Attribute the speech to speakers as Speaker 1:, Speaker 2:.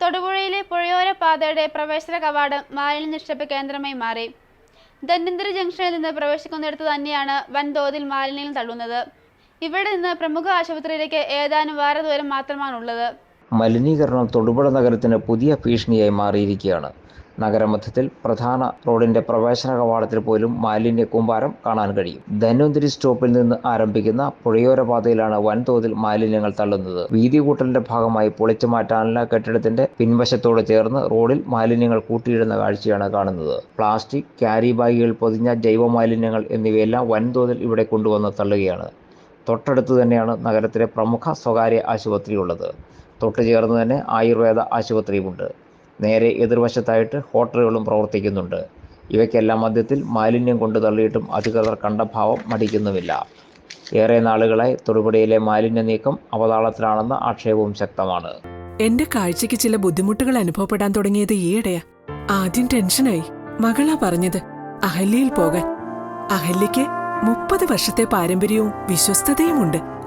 Speaker 1: തൊടുപുഴയിലെ പുഴയോര പാതയുടെ പ്രവേശന കവാടം മാലിന്യ നിക്ഷേപ കേന്ദ്രമായി മാറി. ധന്വന്തരി ജംഗ്ഷനിൽ നിന്ന് പ്രവേശിക്കുന്നിടത്ത് തന്നെയാണ് വൻതോതിൽ മാലിന്യം തള്ളുന്നത്. ഇവിടെ നിന്ന് പ്രമുഖ ആശുപത്രിയിലേക്ക് ഏതാനും വാര ദൂരം മാത്രമാണുള്ളത്.
Speaker 2: മലിനീകരണം തൊടുപുഴ നഗരത്തിന് പുതിയ ഭീഷണിയായി മാറിയിരിക്കുകയാണ്. നഗരമധ്യത്തിൽ പ്രധാന റോഡിന്റെ പ്രവേശന കവാടത്തിൽ പോലും മാലിന്യ കൂമ്പാരം കാണാൻ കഴിയും. ധന്വന്തിരി സ്റ്റോപ്പിൽ നിന്ന് ആരംഭിക്കുന്ന പുഴയോര പാതയിലാണ് വൻതോതിൽ മാലിന്യങ്ങൾ തള്ളുന്നത്. വീതി കൂട്ടലിന്റെ ഭാഗമായി പൊളിച്ചു മാറ്റാനുള്ള കെട്ടിടത്തിന്റെ പിൻവശത്തോട് ചേർന്ന് റോഡിൽ മാലിന്യങ്ങൾ കൂട്ടിയിടുന്ന കാഴ്ചയാണ് കാണുന്നത്. പ്ലാസ്റ്റിക് ക്യാരി ബാഗുകൾ പൊതിഞ്ഞ ജൈവ മാലിന്യങ്ങൾ എന്നിവയെല്ലാം വൻതോതിൽ ഇവിടെ കൊണ്ടുവന്ന് തള്ളുകയാണ്. തൊട്ടടുത്ത് തന്നെയാണ് നഗരത്തിലെ പ്രമുഖ സ്വകാര്യ ആശുപത്രി ഉള്ളത് തൊട്ടു ചേർന്ന് തന്നെ ആയുർവേദ ആശുപത്രിയുമുണ്ട്. നേരെ എതിർവശത്തായിട്ട് ഹോട്ടലുകളും പ്രവർത്തിക്കുന്നുണ്ട്. ഇവയ്ക്കെല്ലാം മധ്യത്തിൽ മാലിന്യം കൊണ്ട് തള്ളിയിട്ടും അധികൃതർ കണ്ട ഭാവം മടിക്കുന്നുമില്ല. ഏറെ നാളുകളായി തൊടുപുഴയിലെ മാലിന്യ നീക്കം അവതാളത്തിലാണെന്ന ആക്ഷേപവും ശക്തമാണ്.
Speaker 3: എന്റെ കാഴ്ചക്ക് ചില ബുദ്ധിമുട്ടുകൾ അനുഭവപ്പെടാൻ തുടങ്ങിയത് ഈയിടെയാ. ആദ്യം ടെൻഷനായി. മകളാ പറഞ്ഞത് അഹല്യയിൽ പോകാൻ. അഹല്യയ്ക്ക് മുപ്പത് വർഷത്തെ പാരമ്പര്യവും വിശ്വസ്തതയുമുണ്ട്.